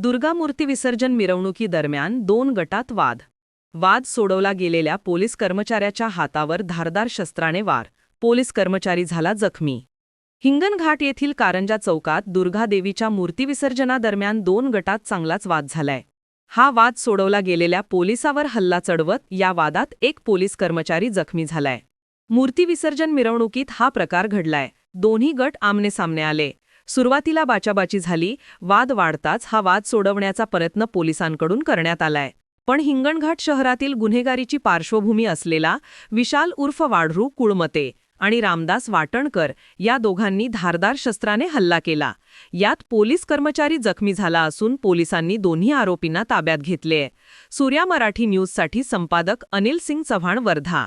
दुर्गा मूर्ती विसर्जन मिरवणुकीदरम्यान दोन गटात वाद. वाद सोडवला गेलेल्या पोलीस कर्मचाऱ्याच्या हातावर धारदार शस्त्राने वार. पोलीस कर्मचारी झाला जखमी. हिंगणघाट येथील कारंजा चौकात दुर्गादेवीच्या मूर्तीविसर्जनादरम्यान दोन गटात चांगलाच वाद झालाय. हा वाद सोडवला गेलेल्या पोलिसावर हल्ला चढवत या वादात एक पोलीस कर्मचारी जखमी झालाय. मूर्तीविसर्जन मिरवणुकीत हा प्रकार घडलाय. दोन्ही गट आमनेसामने आले. सुरुवातीला बाचाबाची झाली वाद वाढताच हा वाद सोडवण्याचा प्रयत्न पोलिसांकडून करण्यात आलाय. पण हिंगणघाट शहरातील गुन्हेगारीची पार्श्वभूमी असलेला विशाल उर्फ वाढरू कुळमते आणि रामदास वाटणकर या दोघांनी धारदार शस्त्राने हल्ला केला. यात पोलीस कर्मचारी जखमी झाला असून पोलिसांनी दोन्ही आरोपींना ताब्यात घेतले सूर्या मराठी न्यूजसाठी संपादक अनिल सिंग चव्हाण वर्धा.